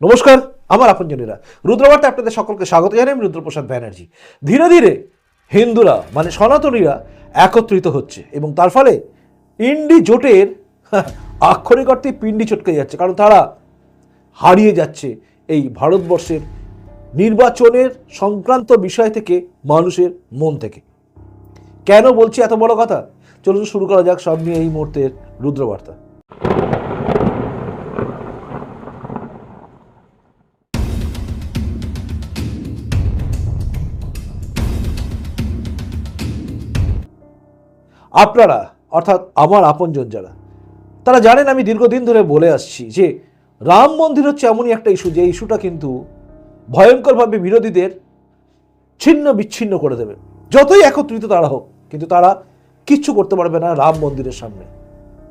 নমস্কার, আমার আপনজনেরা। রুদ্রবার্তা আপনাদের সকলকে স্বাগত জানাই আমি রুদ্রপ্রসাদ ব্যানার্জি। ধীরে ধীরে হিন্দুরা মানে সনাতনীরা একত্রিত হচ্ছে এবং তার ফলে ইন্ডি জোটের আক্ষরিক অর্থে পিন্ডি চটকে যাচ্ছে, কারণ তারা হারিয়ে যাচ্ছে এই ভারতবর্ষের নির্বাচনের সংক্রান্ত বিষয় থেকে, মানুষের মন থেকে। কেন বলছি এত বড় কথা? চলুন শুরু করা যাক সব নিয়ে এই মুহূর্তের রুদ্রবার্তা। আপনারা, অর্থাৎ আমার আপনজন যারা, তারা জানেন আমি দীর্ঘদিন ধরে বলে আসছি যে রাম মন্দির হচ্ছে এমনই একটা ইস্যু যে ইস্যুটা কিন্তু ভয়ঙ্করভাবে বিরোধীদের ছিন্ন বিচ্ছিন্ন করে দেবে। যতই একত্রিত তারা হোক, কিন্তু তারা কিচ্ছু করতে পারবে না রাম মন্দিরের সামনে।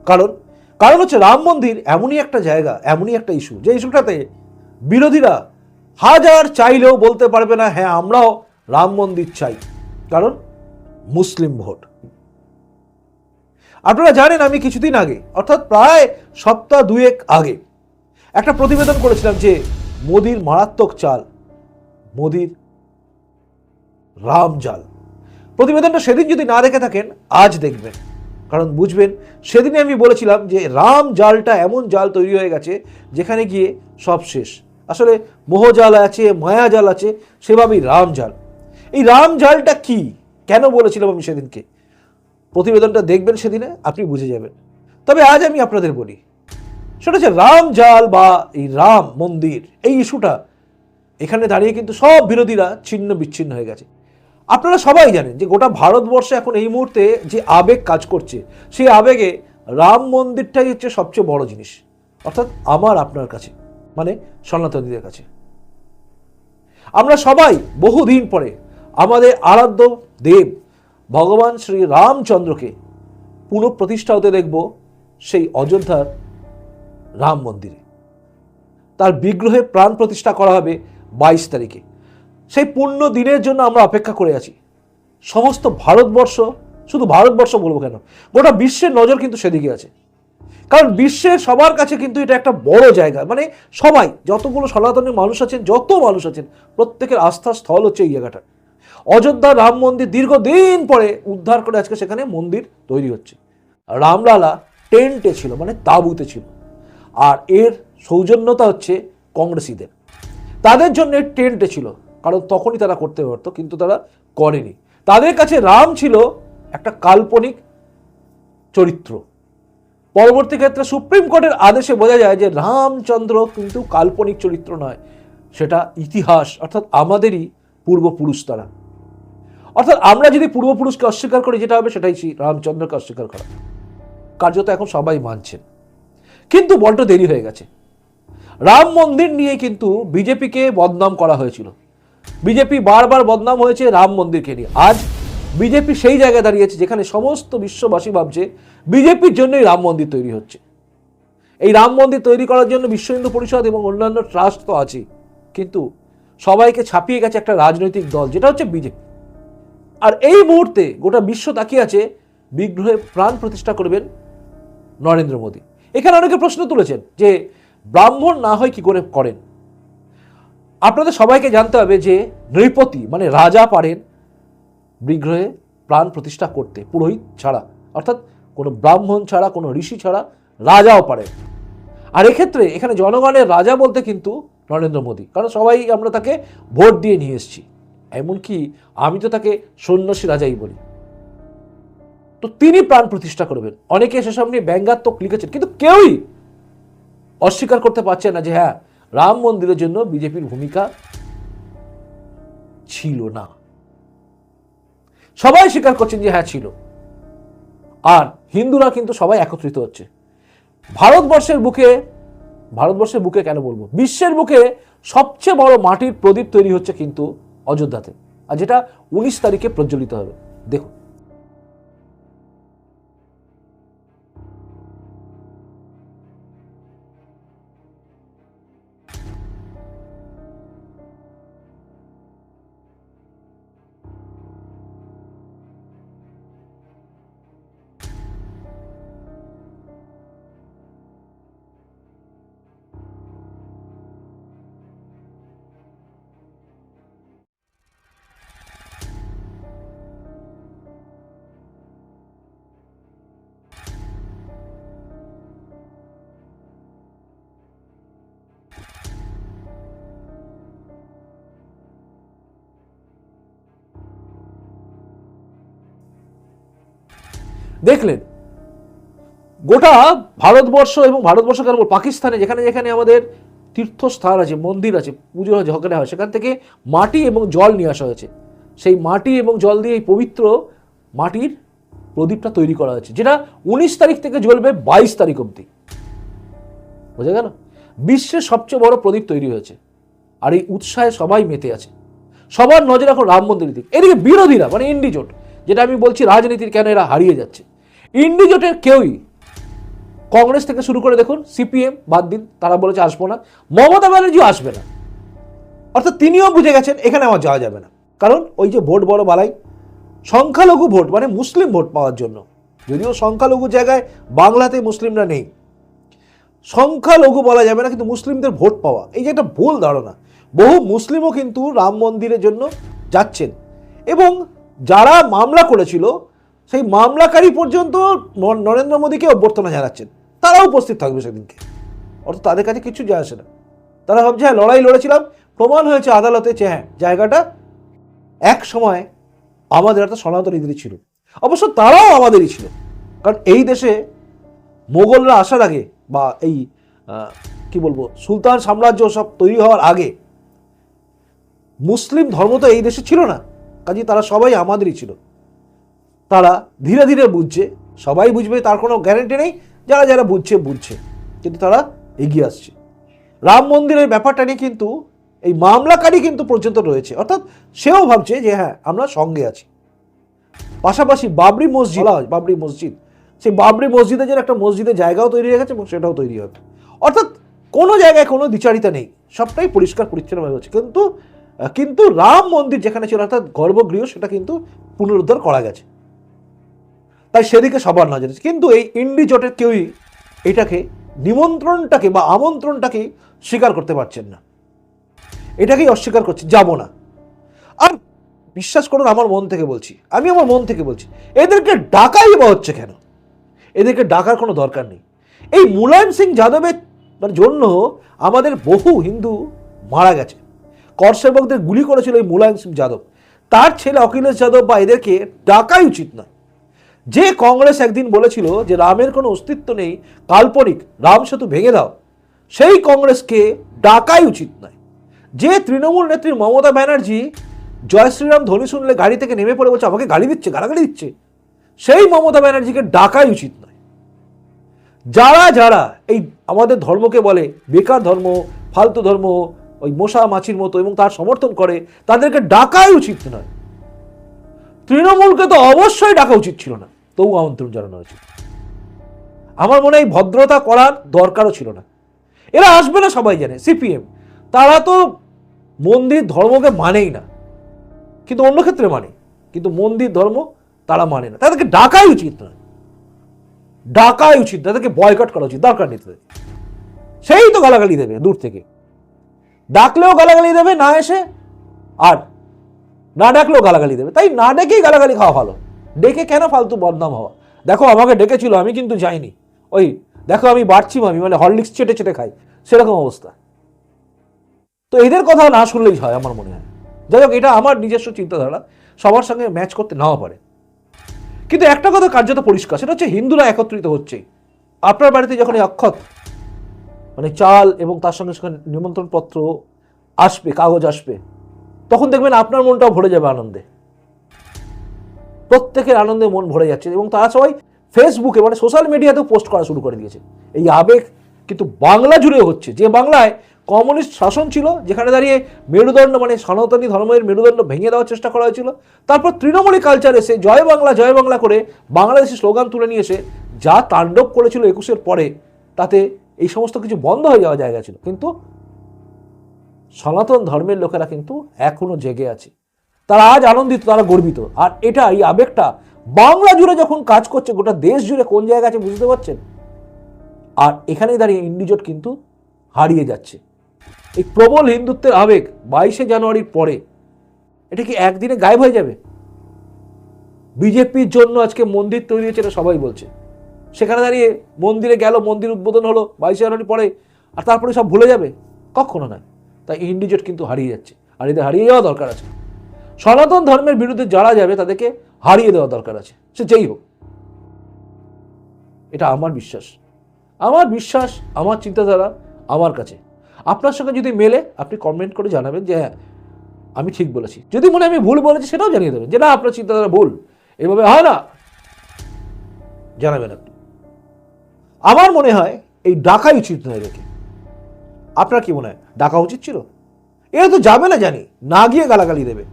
কারণ কারণ হচ্ছে রাম মন্দির এমনই একটা জায়গা, এমনই একটা ইস্যু যে ইস্যুটাতে বিরোধীরা হাজার চাইলেও বলতে পারবে না হ্যাঁ আমরাও রাম মন্দির চাই। কারণ, মুসলিম ভোট। আপনারা জানেন আমি কিছুদিন আগে, অর্থাৎ প্রায় সপ্তাহ দুয়েক আগে, একটা প্রতিবেদন করেছিলাম যে মোদির মারাত্মক চাল, মোদির রাম জাল। প্রতিবেদনটা সেদিন যদি না দেখে থাকেন, আজ দেখবেন। কারণ বুঝবেন সেদিনে আমি বলেছিলাম যে রাম জালটা এমন জাল তৈরি হয়ে গেছে, যেখানে গিয়ে সব শেষ। আসলে মোহজাল আছে, মায়া জাল আছে, সেভাবেই রাম জাল। এই রাম জালটা কি? কেন বলেছিলাম আমি সেদিনকে? প্রতিবেদনটা দেখবেন সেদিনে, আপনি বুঝে যাবেন। তবে আজ আমি আপনাদের বলি, সেটা হচ্ছে রাম জাল বা এই রাম মন্দির, এই ইস্যুটা, এখানে দাঁড়িয়ে কিন্তু সব বিরোধীরা ছিন্ন বিচ্ছিন্ন হয়ে গেছে। আপনারা সবাই জানেন যে গোটা ভারতবর্ষে এখন এই মুহূর্তে যে আবেগ কাজ করছে, সেই আবেগে রাম মন্দিরটাই হচ্ছে সবচেয়ে বড় জিনিস। অর্থাৎ আমার আপনার কাছে মানে সনাতনীদের কাছে। আমরা সবাই বহুদিন পরে আমাদের আরাধ্য দেব ভগবান শ্রী রামচন্দ্রকে পুনঃপ্রতিষ্ঠা হতে দেখব সেই অযোধ্যার রাম মন্দিরে। তার বিগ্রহে প্রাণ প্রতিষ্ঠা করা হবে বাইশ তারিখে। সেই পূর্ণ দিনের জন্য আমরা অপেক্ষা করে আছি। সমস্ত ভারতবর্ষ, শুধু ভারতবর্ষ বলব কেন, গোটা বিশ্বের নজর কিন্তু সেদিকে আছে। কারণ বিশ্বের সবার কাছে কিন্তু এটা একটা বড় জায়গা। মানে সবাই, যতগুলো সনাতনী মানুষ আছেন, যত মানুষ আছেন, প্রত্যেকের আস্থার স্থল হচ্ছে এই জায়গাটা অযোধ্যা রাম মন্দির দীর্ঘদিন পরে উদ্ধার করে আজকে সেখানে মন্দির তৈরি হচ্ছে। রামলালা টেন্টে ছিল মানে তাঁবুতে ছিল। আর এর সৌজন্যতা হচ্ছে কংগ্রেসিদের। তাদের জন্য টেন্টে ছিল, কারণ তখনই তারা করতে পারতো, কিন্তু তারা করেনি। তাদের কাছে রাম ছিল একটা কাল্পনিক চরিত্র। পরবর্তী ক্ষেত্রে সুপ্রিম কোর্টের আদেশে বোঝা যায় যে রামচন্দ্র কিন্তু কাল্পনিক চরিত্র নয়, সেটা ইতিহাস, অর্থাৎ আমাদেরই পূর্বপুরুষ তারা। অর্থাৎ আমরা যদি পূর্বপুরুষকে অস্বীকার করি, যেটা হবে সেটাই শ্রী রামচন্দ্রকে অস্বীকার করা। কার্যত এখন সবাই মানছেন। কিন্তু বড্ড দেরি হয়ে গেছে। রাম মন্দির নিয়ে কিন্তু বিজেপিকে বদনাম করা হয়েছিল। বিজেপি বারবার বদনাম হয়েছে রাম মন্দিরকে নিয়ে। আজ বিজেপি সেই জায়গায় দাঁড়িয়েছে যেখানে সমস্ত বিশ্ববাসী ভাবছে বিজেপির জন্যই রাম মন্দির তৈরি হচ্ছে। এই রাম মন্দির তৈরি করার জন্য বিশ্ব হিন্দু পরিষদ এবং অন্যান্য ট্রাস্ট তো আছেই। কিন্তু সবাইকে ছাপিয়ে গেছে একটা রাজনৈতিক দল, যেটা হচ্ছে বিজেপি। আর এই মুহূর্তে গোটা বিশ্ব তাকিয়ে আছে, বিগ্রহে প্রাণ প্রতিষ্ঠা করবেন নরেন্দ্র মোদী। এখানে অনেকে প্রশ্ন তুলেছেন যে ব্রাহ্মণ না হয় কি করে করেন? আপনাদের সবাইকে জানতে হবে যে নৃপতি মানে রাজা পারেন বিগ্রহে প্রাণ প্রতিষ্ঠা করতে, পুরোহিত ছাড়া। অর্থাৎ কোনো ব্রাহ্মণ ছাড়া, কোনো ঋষি ছাড়া রাজাও পারেন। আর এক্ষেত্রে এখানে জনগণের রাজা বলতে কিন্তু নরেন্দ্র মোদী। কারণ সবাই আমরা তাকে ভোট দিয়ে নিয়ে এসেছি। এমনকি আমি তো তাকে সন্ন্যাসী রাজাই বলি। তো তিনি প্রাণ প্রতিষ্ঠা করবেন। অনেকে সেসব নিয়ে ব্যঙ্গাত্মক লিখেছেন, কিন্তু কেউই অস্বীকার করতে পারছে না যে হ্যাঁ রাম মন্দিরের জন্য বিজেপির ভূমিকা ছিল না। সবাই স্বীকার করছেন যে হ্যাঁ ছিল। আর হিন্দুরা কিন্তু সবাই একত্রিত হচ্ছে। ভারতবর্ষের বুকে ভারতবর্ষের বুকে কেন বলব? বিশ্বের বুকে সবচেয়ে বড় মাটির প্রদীপ তৈরি হচ্ছে কিন্তু অযোধ্যাতে। আর যেটা উনিশ তারিখে প্রজ্বলিত হবে। দেখুন। দেখলেন, গোটা ভারতবর্ষ এবং ভারতবর্ষ কেন পাকিস্তানে যেখানে যেখানে আমাদের তীর্থস্থান আছে, মন্দির আছে, পুজো ঝগড়া হয় সেখান থেকে মাটি এবং জল নিয়ে আসা হয়েছে। সেই মাটি এবং জল দিয়ে এই পবিত্র মাটির প্রদীপটা তৈরি করা হয়েছে, যেটা উনিশ তারিখ থেকে জ্বলবে বাইশ তারিখ অবধি। বোঝা গেল? বিশ্বের সবচেয়ে বড় প্রদীপ তৈরি হয়েছে, আর এই উৎসাহে সবাই মেতে আছে। সবার নজর এখন রাম মন্দিরের দিক। এদিকে বিরোধীরা মানে ইন্ডিজোট যেটা আমি বলছি রাজনীতির কেন এরা হারিয়ে যাচ্ছে। ইন্ডিজোটের কেউই কংগ্রেস থেকে শুরু করে দেখুন, সিপিএম বাদ দিন, তারা বলেছে আসব না। মমতা ব্যানার্জিও আসবে না। অর্থাৎ তিনিও বুঝে গেছেন, এখানে আমার যাওয়া যাবে না। কারণ ওই যে ভোট বড় বালাই, সংখ্যালঘু ভোট মানে মুসলিম ভোট পাওয়ার জন্য। যদিও সংখ্যালঘু জায়গায় বাংলাতে মুসলিমরা নেই। সংখ্যালঘু বলা যাবে না, কিন্তু মুসলিমদের ভোট পাওয়া, এই যে একটা ভুল ধারণা। বহু মুসলিমও কিন্তু রাম মন্দিরের জন্য যাচ্ছেন। এবং যারা মামলা করেছিল, সেই মামলাকারী পর্যন্ত নরেন্দ্র মোদীকে অভ্যর্থনা জানাচ্ছেন। তারাও উপস্থিত থাকবে সেদিনকে। অর্থাৎ তাদের কাছে কিছু যায় আসে না। তারা ভাবছে হ্যাঁ লড়াই লড়েছিলাম। প্রমাণ হয়েছে আদালতে যে হ্যাঁ জায়গাটা এক সময় আমাদের একটা সনাতন সনাতনীদেরই ছিল। অবশ্য তারাও আমাদেরই ছিল। কারণ এই দেশে মোগলরা আসার আগে বা এই কি বলব, সুলতান সাম্রাজ্য সব তৈরি হওয়ার আগে মুসলিম ধর্ম তো এই দেশে ছিল না। কাজে তারা সবাই আমাদেরই ছিল। তারা ধীরে ধীরে বুঝছে, সবাই বুঝবে, তার কোনো গ্যারেন্টি নেই, যারা যারা বুঝছে বুঝছে। কিন্তু তারা এগিয়ে আসছে। রাম মন্দিরের ব্যাপারটা নিয়ে কিন্তু এই মামলাকারী কিন্তু পর্যন্ত রয়েছে। অর্থাৎ সেও ভাবছে যে হ্যাঁ আমরা সঙ্গে আছি। পাশাপাশি বাবরি মসজিদ বাবরি মসজিদ, সেই বাবরি মসজিদের যেন একটা মসজিদের জায়গাও তৈরি হয়ে গেছে এবং সেটাও তৈরি হবে। অর্থাৎ কোনো জায়গায় কোনো দ্বিচারিতা নেই। সবটাই পরিষ্কার পরিচ্ছন্নভাবে হচ্ছে কিন্তু কিন্তু রাম মন্দির যেখানে ছিল, অর্থাৎ গর্ভগৃহ, সেটা কিন্তু পুনরুদ্ধার করা গেছে। তাই সেদিকে সবার নজর কিন্তু এই ইন্ডি জোটের কেউই এটাকে, নিমন্ত্রণটাকে বা আমন্ত্রণটাকে স্বীকার করতে পারছেন না। এটাকেই অস্বীকার করছে, যাব না। আর বিশ্বাস করুন, আমার মন থেকে বলছি, আমি আমার মন থেকে বলছি, এদেরকে ডাকাই বা হচ্ছে কেন? এদেরকে ডাকার কোনো দরকার নেই। এই মুলায়ম সিং যাদবের জন্য আমাদের বহু হিন্দু মারা গেছে। কর সেবকদের গুলি করেছিল এই মুলায়ম সিং যাদব। তার ছেলে অখিলেশ যাদব বা এদেরকে ডাকাই উচিত নয়। যে কংগ্রেস একদিন বলেছিল যে রামের কোনো অস্তিত্ব নেই, কাল্পনিক, রাম সেতু ভেঙে দাও। সেই কংগ্রেসকে ডাকাই উচিত নয়। যে তৃণমূল নেত্রী মমতা ব্যানার্জি জয় শ্রীরাম ধ্বনি শুনলে গাড়ি থেকে নেমে পড়ে বলছে, আমাকে গালি দিচ্ছে, গালাগালি দিচ্ছে। সেই মমতা ব্যানার্জিকে ডাকাই উচিত নয়। যারা যারা এই আমাদের ধর্মকে বলে, বেকার ধর্ম, ফালতু ধর্ম ওই মশা মাছির মতো এবং তার সমর্থন করে, তাদেরকে ডাকাই উচিত নয়। তৃণমূলকে তো অবশ্যই ডাকা উচিত ছিল না, তবু আমন্ত্রণ জানানো হয়েছে। আমার মনে হয় ভদ্রতা করার দরকারও ছিল না। এরা আসবে না সবাই জানে, সিপিএম। তারা তো মন্দির ধর্মকে মানেই না, কিন্তু অন্য ক্ষেত্রে মানে। কিন্তু মন্দির ধর্ম তারা মানে না। তাদেরকে ডাকাই উচিত নয়। ডাকাই উচিত, তাদেরকে বয়কট করা উচিত, দরকার নেই তাদের। সেই তো গালাগালি দেবে দূর থেকে। ডাকলেও গালাগালি দেবে, না এসে আর না ডাকলেও গালাগালি দেবে। তাই না ডেকেই গালাগালি খাওয়া ভালো। ডেকে কেন ফালতু বদনাম হওয়া? দেখো আমাকে ডেকেছিল, আমি কিন্তু যাইনি। ওই দেখো আমি বাড়ছি আমি মানে হরলিক্স চেটে চেটে খাই। সেরকম অবস্থা। তো এদের কথা না শুনলেই হয় আমার মনে হয়। যাই হোক, এটা আমার নিজস্ব চিন্তাধারা। সবার সঙ্গে ম্যাচ করতে নাও পারে। কিন্তু একটা কথা কার্যত পরিষ্কার, সেটা হচ্ছে হিন্দুরা একত্রিত হচ্ছে। আপনার বাড়িতে যখন এই অক্ষত মানে চাল এবং তার সঙ্গে সঙ্গে নিমন্ত্রণ পত্র আসবে, কাগজ আসবে, তখন দেখবেন আপনার মনটাও ভরে যাবে আনন্দে। প্রত্যেকের আনন্দে মন ভরে যাচ্ছে এবং তারা সবাই ফেসবুকে মানে সোশ্যাল মিডিয়াতেও পোস্ট করা শুরু করে দিয়েছে। এই আবেগ কিন্তু বাংলা জুড়ে হচ্ছে। যে বাংলায় কমিউনিস্ট শাসন ছিল, যেখানে দাঁড়িয়ে মেরুদণ্ড মানে সনাতনী ধর্মের মেরুদণ্ড ভেঙে দেওয়ার চেষ্টা করা হয়েছিল, তারপর তৃণমূলী কালচার এসে জয় বাংলা জয় বাংলা করে বাংলাদেশি স্লোগান তুলে নিয়ে এসে যা তাণ্ডব করেছিল একুশের পরে, তাতে এই সমস্ত কিছু বন্ধ হয়ে যাওয়া জায়গা ছিল। কিন্তু সনাতন ধর্মের লোকেরা কিন্তু এখনও জেগে আছে। তারা আজ আনন্দিত, তারা গর্বিত। আর এটা এই আবেগটা। বাংলা জুড়ে যখন কাজ করছে, গোটা দেশ জুড়ে কোন জায়গা আছে বুঝতে পারছেন? আর এখানেই দাঁড়িয়ে ইন্ডিজোট কিন্তু হারিয়ে যাচ্ছে। এই প্রবল হিন্দুত্বের আবেগ বাইশে জানুয়ারির পরে, এটা কি একদিনে গায়েব হয়ে যাবে? বিজেপির জন্য আজকে মন্দির তৈরি হয়েছে এটা সবাই বলছে। সেখানে দাঁড়িয়ে মন্দিরে গেল, মন্দির উদ্বোধন হলো, বাইশে জানুয়ারি পরে, আর তারপরে সব ভুলে যাবে? কখনো নয়। তাই ইন্ডিজোট কিন্তু হারিয়ে যাচ্ছে। আর এদের হারিয়ে যাওয়া দরকার আছে। সনাতন ধর্মের বিরুদ্ধে যারা যাবে, তাদেরকে হারিয়ে দেওয়া দরকার আছে। সে যেই হোক। এটা আমার বিশ্বাস। আমার বিশ্বাস, আমার চিন্তাধারা আমার কাছে। আপনার সঙ্গে যদি মেলে, আপনি কমেন্ট করে জানাবেন যে হ্যাঁ আমি ঠিক বলেছি। যদি মনে আমি ভুল বলেছি, সেটাও জানিয়ে দেবেন যে, না, আপনার চিন্তাধারা ভুল। এভাবে হয় না। জানাবেন আপনি। আমার মনে হয় এই ডাকাই উচিত নয় এদেরকে আপনার কি মনে হয়? ডাকা উচিত ছিল? এরা তো যাবে না জানি, না গিয়ে গালাগালি দেবে।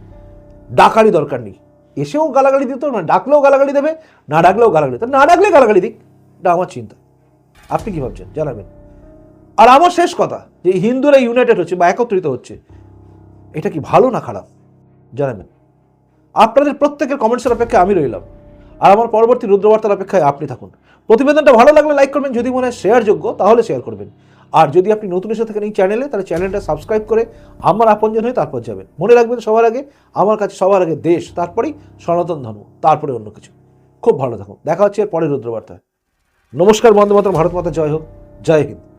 ডাকারই দরকার নেই। এসেও গালাগালি দিত, না ডাকলেও গালাগালি দেবে, না ডাকলেও গালাগালি দেবে না ডাকলে গালাগালি দিক, এটা আমার চিন্তা। আপনি কি ভাবছেন? জানাবেন। আর আমার শেষ কথা, যে হিন্দুরা ইউনাইটেড হচ্ছে বা একত্রিত হচ্ছে, এটা কি ভালো না খারাপ? জানাবেন। আপনাদের প্রত্যেকের কমেন্টসের অপেক্ষায় আমি রইলাম। আর আমার পরবর্তী রুদ্রবার্তার অপেক্ষায় আপনি থাকুন। প্রতিবেদনটা ভালো লাগলে লাইক করবেন, যদি মনে হয় শেয়ার যোগ্য, তাহলে শেয়ার করবেন। আর যদি আপনি নতুন এসে থাকেন এই চ্যানেলে তাহলে চ্যানেলটা সাবস্ক্রাইব করে আমার আপনজন হয়ে তারপর যাবেন। মনে রাখবেন সবার আগে, আমার কাছে সবার আগে দেশ, তারপরেই সনাতন ধর্ম, তারপরে অন্য কিছু। খুব ভালো থাকুন। দেখা হচ্ছে এর পরের রুদ্রবার্তায়। নমস্কার বন্দে মাতরম, ভারত মাতা, জয় হোক। জয় হিন্দ।